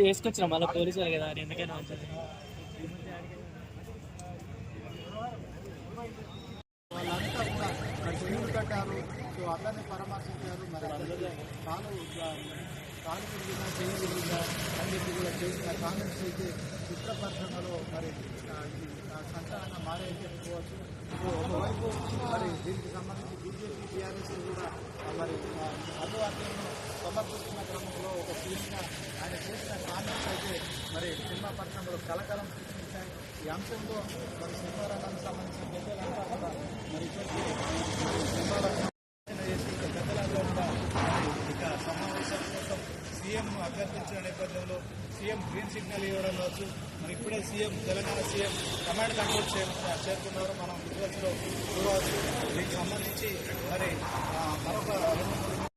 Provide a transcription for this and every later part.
వేసుకొచ్చిన మళ్ళీ పోలీసు వాళ్ళు కదా అది ఎందుకైనా వాళ్ళంతా కూడా మరి కట్టారు సో అందరినీ పరామర్శించారు మరి అందరికీ కాలు కాలు తిరిగినా చేయి అన్నిటి కూడా చేసిన కామెంట్స్ అయితే చిత్రపరిశ్రమలో మరి ఆ, సంచలనంగా మారే చెప్పుకోవచ్చు ఒకవైపు మరి దీనికి సంబంధించి బీజేపీ టీఆర్ఎస్ కూడా మరి ఆ, అభివాద్యాలను సమర్పిస్తున్న క్రమంలో ఒక సీఎంగా ఆయన చేసిన కామెంట్స్ అయితే మరి సినిమా పరిశ్రమలో కలకలం సృష్టించాయి ఈ అంశంలో మరి సినిమా రంగానికి సంబంధించిన పెద్దలంతా కూడా మరి ఇప్పటికే మరి సినిమా రంగం ఆలోచన చేసి ఇక పెద్దలంతా కూడా మరి ఇక సమావేశాల కోసం సీఎం అభ్యర్థించిన నేపథ్యంలో సీఎం గ్రీన్ సిగ్నల్ ఇవ్వడం కావచ్చు. మరి ఇప్పుడే CM Telangana CM command control చే- చేరుకున్నారు మనం విజువల్స్ చూడవచ్చు దీనికి సంబంధించి మరి మరొక రెండు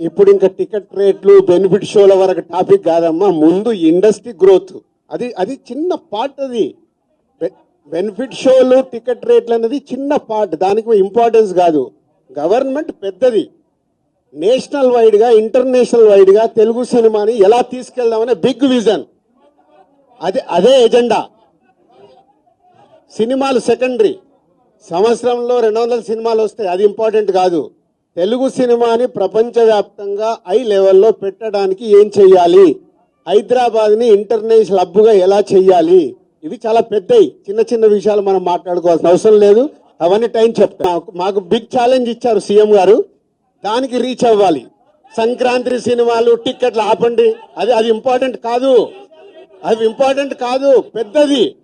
ఇప్పుడు ఇంకా టికెట్ రేట్లు బెనిఫిట్ షోల వరకు టాపిక్ కాదమ్మా. ముందు ఇండస్ట్రీ గ్రోత్. అది అది చిన్న పార్ట్ అది. బెనిఫిట్ షోలు టికెట్ రేట్లు అనేది చిన్న పార్ట్. దానికి ఇంపార్టెన్స్ కాదు. గవర్నమెంట్ పెద్దది. నేషనల్ వైడ్గా ఇంటర్నేషనల్ వైడ్గా తెలుగు సినిమాని ఎలా తీసుకెళ్దామనే బిగ్ విజన్. అదే అదే ఎజెండా. సినిమాలు సెకండరీ. సంవత్సరంలో రెండు వందల సినిమాలు వస్తాయి. అది ఇంపార్టెంట్ కాదు. తెలుగు సినిమాని ప్రపంచవ్యాప్తంగా ఐ లెవెల్లో పెట్టడానికి ఏం చెయ్యాలి? హైదరాబాద్ని ఇంటర్నేషనల్ హబ్గా ఎలా చెయ్యాలి? ఇవి చాలా పెద్దవి చిన్న చిన్న విషయాలు మనం మాట్లాడుకోవాల్సిన అవసరం లేదు. అవన్నీ టైం చెప్తా. మాకు బిగ్ ఛాలెంజ్ ఇచ్చారు సీఎం గారు. దానికి రీచ్ అవ్వాలి. సంక్రాంతి సినిమాలు టిక్కెట్లు ఆపండి. అది అది ఇంపార్టెంట్ కాదు. అది ఇంపార్టెంట్ కాదు. పెద్దది.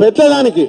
పెద్దదానికి.